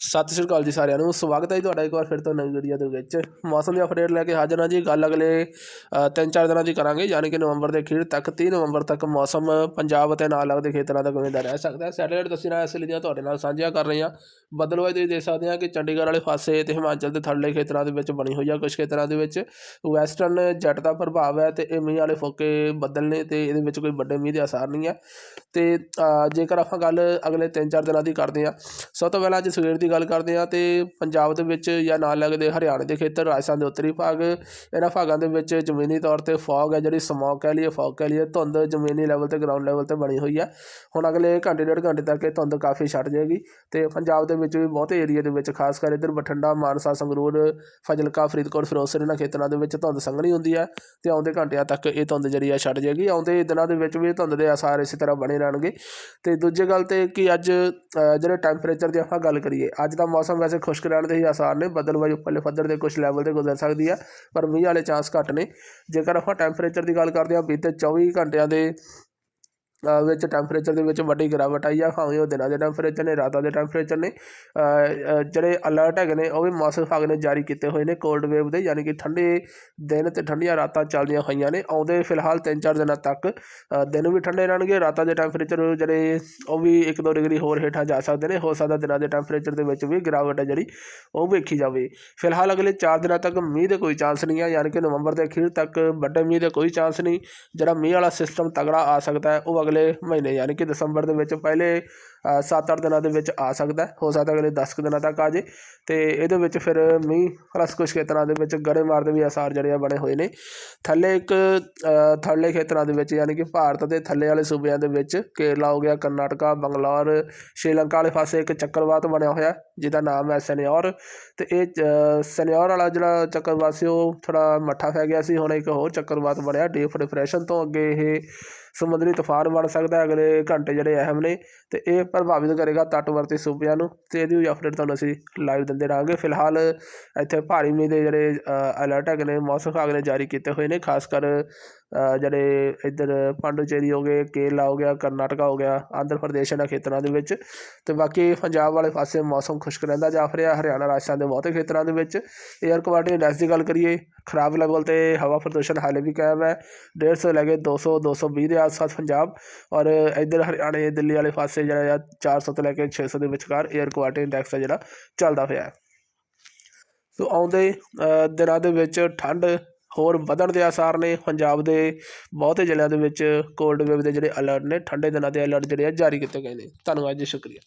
ਸਤਿ ਸ਼੍ਰੀ ਅਕਾਲ ਜੀ ਸਾਰਿਆਂ ਨੂੰ ਸਵਾਗਤ ਹੈ ਜੀ ਤੁਹਾਡਾ ਇੱਕ ਵਾਰ ਫਿਰ ਤੋਂ ਨਵੀਂ ਵੀਡੀਓ ਦੇ ਵਿੱਚ। ਮੌਸਮ ਦੀ ਅਪਡੇਟ ਲੈ ਕੇ ਹਾਜ਼ਰ ਹਾਂ ਜੀ ਗੱਲ ਅਗਲੇ ਅ, ਤਿੰਨ ਚਾਰ ਦਿਨਾਂ ਦੀ ਕਰਾਂਗੇ ਯਾਨੀ ਕਿ ਨਵੰਬਰ ਦੇ ਅਖੀਰ ਤੱਕ 30 ਨਵੰਬਰ ਤੱਕ ਮੌਸਮ ਪੰਜਾਬ ਅਤੇ ਨਾਲ ਲੱਗਦੇ ਖੇਤਰਾਂ ਦਾ ਕਿਵੇਂ ਦਾ ਰਹਿ ਸਕਦਾ ਹੈ। ਸੈਟੇਲਾਈਟ ਤਸਵੀਰਾਂ ਇਸ ਲਈ ਦੀਆਂ ਤੁਹਾਡੇ ਨਾਲ ਸਾਂਝੀਆਂ ਕਰ ਰਹੇ ਹਾਂ ਬਦਲਵਾਈ ਤੁਸੀਂ ਦੇਖ ਸਕਦੇ ਹਾਂ ਕਿ ਚੰਡੀਗੜ੍ਹ ਵਾਲੇ ਪਾਸੇ ਤੇ ਹਿਮਾਚਲ ਦੇ ਥੱਲੇ ਖੇਤਰਾਂ ਦੇ ਵਿੱਚ ਬਣੀ ਹੋਈ ਆ ਕੁਝ ਖੇਤਰਾਂ ਦੇ ਵਿੱਚ। ਵੈਸਟਰਨ ਜੱਟ ਦਾ ਪ੍ਰਭਾਵ ਹੈ ਤੇ ਇਹ ਮੀਂਹ ਵਾਲੇ ਫੋਕੇ ਬੱਦਲ ਨੇ ਤੇ ਇਹਦੇ ਵਿੱਚ ਕੋਈ ਵੱਡੇ ਮੀਂਹ ਦੇ ਅਸਾਰ ਨਹੀਂ ਹੈ। ਤੇ ਜੇਕਰ ਆਪਾਂ ਗੱਲ ਅਗਲੇ ਤਿੰਨ ਚਾਰ ਦਿਨਾਂ ਦੀ ਕਰਦੇ ਹਾਂ ਸਭ ਤੋਂ ਪਹਿਲਾਂ ਅੱਜ ਸਵੇਰ ਦੀ ਗੱਲ ਕਰਦੇ ਹਾਂ ਤੇ ਪੰਜਾਬ ਦੇ ਵਿੱਚ ਜਾਂ ਨਾਲ ਲੱਗਦੇ ਹਰਿਆਣੇ ਦੇ ਖੇਤਰ, ਰਾਜਸਥਾਨ ਦੇ ਉੱਤਰੀ ਭਾਗ, ਇਹਨਾਂ ਭਾਗਾਂ ਦੇ ਵਿੱਚ ਜ਼ਮੀਨੀ ਤੌਰ ਤੇ ਫੌਗ ਹੈ, ਜਿਹੜੀ ਸਮੌਕ ਕਹਿ ਲਈਏ, ਫੌਗ ਕਹਿ ਲਈਏ, ਧੁੰਦ ਜ਼ਮੀਨੀ ਲੈਵਲ ਤੇ ਗਰਾਊਂਡ ਲੈਵਲ ਤੇ ਬਣੀ ਹੋਈ ਹੈ। ਹੁਣ ਅਗਲੇ ਘੰਟੇ, ਡੇਢ ਘੰਟੇ ਤੱਕ ਇਹ ਧੁੰਦ ਕਾਫੀ ਛੱਡ ਜਾਏਗੀ ਤੇ ਪੰਜਾਬ ਦੇ ਵਿੱਚ ਵੀ ਬਹੁਤੇ ਏਰੀਆ ਦੇ ਵਿੱਚ, ਖਾਸ ਕਰ ਇੱਧਰ ਬਠਿੰਡਾ, ਮਾਨਸਾ, ਸੰਗਰੂਰ, ਫਜ਼ਲਕਾ, ਫਰੀਦਕੋਟ, ਫਿਰੋਜ਼ਪੁਰ, ਇਹਨਾਂ ਖੇਤਰਾਂ ਦੇ ਵਿੱਚ ਧੁੰਦ ਸੰਘਣੀ ਹੁੰਦੀ ਹੈ ਤੇ ਆਉਂਦੇ ਘੰਟਿਆਂ ਤੱਕ ਇਹ ਧੁੰਦ ਜਿਹੜੀ ਆ ਛੱਡ ਜਾਏਗੀ। ਆਉਂਦੇ ਦਿਨਾਂ ਦੇ ਵਿੱਚ ਵੀ ਧੁੰਦ ਦੇ ਆਸਾਰ ਇਸੇ ਤਰ੍ਹਾਂ ਬਣੇ ਰਹਿਣਗੇ। ਤੇ ਦੂਜੇ ਗੱਲ ਤੇ ਕਿ ਅੱਜ ਜਿਹੜੇ ਟੈਂਪਰੇਚਰ ਦੀ ਆਪਾਂ ਗੱਲ ਕਰੀਏ ਅੱਜ ਦਾ ਮੌਸਮ ਵੈਸੇ ਖੁਸ਼ਕ ਰਹਿਣ ਦੇ ਹੀ ਆਸਾਰ ਨੇ ਬਦਲਵਾਈ ਉੱਪਰਲੇ ਪੱਧਰ ਦੇ ਕੁਝ ਲੈਵਲ ਤੇ ਗੁਜ਼ਰ ਸਕਦੀ ਹੈ ਪਰ ਮੀਂਹ ਵਾਲੇ ਚਾਂਸ ਘੱਟ ਨੇ। ਜੇਕਰ ਆਪਾਂ ਟੈਂਪਰੇਚਰ ਦੀ ਗੱਲ ਕਰਦੇ ਹਾਂ, ਬੀਤੇ 24 ਘੰਟਿਆਂ ਦੇ ਵਿੱਚ ਟੈਂਪਰੇਚਰ ਦੇ ਵਿੱਚ ਵੱਡੀ ਗਿਰਾਵਟ ਆਈ ਆ, ਭਾਵੇਂ ਉਹ ਦਿਨਾਂ ਦੇ ਟੈਂਪਰੇਚਰ ਨੇ, ਰਾਤਾਂ ਦੇ ਟੈਂਪਰੇਚਰ ਨੇ ਜਿਹੜੇ ਅਲਰਟ ਹੈਗੇ ਨੇ, ਉਹ ਵੀ ਮੌਸਮ ਵਿਭਾਗ ਨੇ ਜਾਰੀ ਕੀਤੇ ਹੋਏ ਨੇ ਕੋਲਡ ਵੇਵ ਦੇ, ਯਾਨੀ ਕਿ ਠੰਡੇ ਦਿਨ ਤੇ ਠੰਡੀਆਂ ਰਾਤਾਂ ਚੱਲਦੀਆਂ ਹੋਈਆਂ ਨੇ। ਆਉਂਦੇ ਫਿਲਹਾਲ 3-4 ਦਿਨਾਂ ਤੱਕ ਦਿਨ ਵੀ ਠੰਡੇ ਰਹਿਣਗੇ, ਰਾਤਾਂ ਦੇ ਟੈਂਪਰੇਚਰ ਜਿਹੜੇ, ਉਹ ਵੀ 1-2 ਡਿਗਰੀ ਹੋਰ ਹੇਠਾਂ ਜਾ ਸਕਦੇ ਨੇ। ਹੋ ਸਕਦਾ ਦਿਨਾਂ ਦੇ ਟੈਂਪਰੇਚਰ ਦੇ ਵਿੱਚ ਵੀ ਗਿਰਾਵਟ ਹੈ ਜਿਹੜੀ, ਉਹ ਵੇਖੀ ਜਾਵੇ। ਫਿਲਹਾਲ ਅਗਲੇ 4 ਦਿਨਾਂ ਤੱਕ ਮੀਂਹ ਦੇ ਕੋਈ ਚਾਂਸ ਨਹੀਂ ਹੈ, ਯਾਨੀ ਕਿ ਨਵੰਬਰ ਦੇ ਅਖੀਰ ਤੱਕ ਵੱਡੇ ਮੀਂਹ ਦੇ ਕੋਈ ਚਾਂਸ ਨਹੀਂ। ਜਿਹੜਾ ਮੀਂਹ ਵਾਲਾ ਸਿਸਟਮ ਤਗੜਾ ਆ ਸਕਦਾ ਹੈ, ਉਹ ਅਗਲੇ ਮਹੀਨੇ ਯਾਨੀ ਕਿ ਦਸੰਬਰ ਦੇ ਵਿੱਚ ਪਹਿਲੇ 7-8 ਦਿਨਾਂ ਦੇ ਵਿੱਚ ਆ ਸਕਦਾ ਹੋ। ਸਕਦਾ ਅਗਲੇ 10 ਕੁ ਦਿਨਾਂ ਤੱਕ ਆ ਜੇ। ਤੇ ਇਹਦੇ ਵਿੱਚ ਫਿਰ ਮੀਂਹ ਪਲੱਸ ਕੁਝ ਖੇਤਰਾਂ ਦੇ ਵਿੱਚ ਗੜੇ ਮਾਰ ਦੇ ਵੀ ਅਸਾਰ ਜਿਹੜੇ ਆ ਬਣੇ ਹੋਏ ਨੇ। ਥੱਲੇ ਇੱਕ ਥੱਲੇ ਖੇਤਰਾਂ ਦੇ ਵਿੱਚ ਯਾਨੀ ਕਿ ਭਾਰਤ ਦੇ ਥੱਲੇ ਵਾਲੇ ਸੂਬਿਆਂ ਦੇ ਵਿੱਚ ਕੇਰਲਾ ਹੋ ਗਿਆ, ਕਰਨਾਟਕਾ, ਬੰਗਲੌਰ, ਸ਼੍ਰੀਲੰਕਾ ਵਾਲੇ ਪਾਸੇ ਇੱਕ ਚੱਕਰਵਾਤ ਬਣਿਆ ਹੋਇਆ, ਜਿਹਦਾ ਨਾਮ ਹੈ ਸਨਿਓਰ। ਤੇ ਇਹ ਸਨਿਓਰ ਵਾਲਾ ਜਿਹੜਾ ਚੱਕਰਵਾਤ ਸੀ, ਉਹ ਥੋੜਾ ਮੱਠਾ ਫੈ ਗਿਆ ਸੀ। ਹੁਣ ਇੱਕ ਹੋਰ ਚੱਕਰਵਾਤ ਬਣਿਆ ਡੀਪ ਡਿਪਰੈਸ਼ਨ ਤੋਂ ਅੱਗੇ ਇਹ ਸਮੁੰਦਰੀ ਤੂਫਾਨ ਬਣ ਸਕਦਾ, ਅਗਲੇ ਘੰਟੇ ਜਿਹੜੇ ਅਹਿਮ ਨੇ, ਤੇ ਇਹ ਪ੍ਰਭਾਵਿਤ ਕਰੇਗਾ ਤੱਟਵਰਤੀ ਸੂਬਿਆਂ ਨੂੰ, ਤੇ ਇਹਦੀ ਵੀ ਅਪਡੇਟ ਤੁਹਾਨੂੰ ਅਸੀਂ ਲਾਈਵ ਦਿੰਦੇ ਰਹਾਂਗੇ। ਫਿਲਹਾਲ ਇੱਥੇ ਭਾਰੀ ਮੀਂਹ ਦੇ ਜਿਹੜੇ ਅਲਰਟ ਹੈਗੇ ਨੇ, ਮੌਸਮ ਵਿਭਾਗ ਨੇ ਜਾਰੀ ਕੀਤੇ ਹੋਏ ਨੇ, ਖਾਸ ਕਰ ਜਿਹੜੇ ਇੱਧਰ ਪਾਂਡੂਚੇਰੀ ਹੋ ਗਏ, ਕੇਰਲਾ ਹੋ ਗਿਆ, ਕਰਨਾਟਕਾ ਹੋ ਗਿਆ, ਆਂਧਰ ਪ੍ਰਦੇਸ਼ ਇਹਨਾਂ ਖੇਤਰਾਂ ਦੇ ਵਿੱਚ, ਤੇ ਬਾਕੀ ਪੰਜਾਬ ਵਾਲੇ ਪਾਸੇ ਮੌਸਮ ਖੁਸ਼ਕ ਰਹਿੰਦਾ ਜਾ ਰਿਹਾ ਹਰਿਆਣਾ, ਰਾਜਸਥਾਨ ਦੇ ਬਹੁਤੇ ਖੇਤਰਾਂ ਦੇ ਵਿੱਚ। 에ਅਰ ਕੁਆਲਿਟੀ ਇੰਡੈਕਸ ਦੀ ਗੱਲ ਕਰੀਏ, ਖਰਾਬ ਲੈਵਲ ਤੇ ਹਵਾ ਪ੍ਰਦੂਸ਼ਣ ਹਾਲੇ ਵੀ ਕਾਇਮ ਹੈ 150 ਲੈ ਕੇ 200 220 ਦੇ ਆਸ-ਪਾਸ ਪੰਜਾਬ ਔਰ ਇੱਧਰ ਹਰਿਆਣੇ, ਦਿੱਲੀ ਵਾਲੇ ਪਾਸੇ ਜਿਹੜਾ ਆ 400 ਤੋਂ ਲੈ ਕੇ 600 ਦੇ ਵਿਚਕਾਰ 에ਅਰ ਕੁਆਲਿਟੀ ਇੰਡੈਕਸ ਹੈ ਜਿਹੜਾ ਚੱਲਦਾ ਪਿਆ ਹੈ। ਸੋ ਆਉਂਦੇ ਦਿਨਾਂ ਦੇ ਵਿੱਚ ਠੰਡ ਹੋਰ ਵਧਣ ਦੇ ਆਸਾਰ ਨੇ। ਪੰਜਾਬ ਦੇ ਬਹੁਤੇ ਜ਼ਿਲ੍ਹਿਆਂ ਦੇ ਵਿੱਚ ਕੋਲਡ ਵੇਵ ਦੇ ਜਿਹੜੇ ਅਲਰਟ ਨੇ, ਠੰਡੇ ਦਿਨਾਂ ਦੇ ਅਲਰਟ ਜਿਹੜੇ ਆ ਜਾਰੀ ਕੀਤੇ ਗਏ ਨੇ। ਧੰਨਵਾਦ ਜੀ, ਸ਼ੁਕਰੀਆ।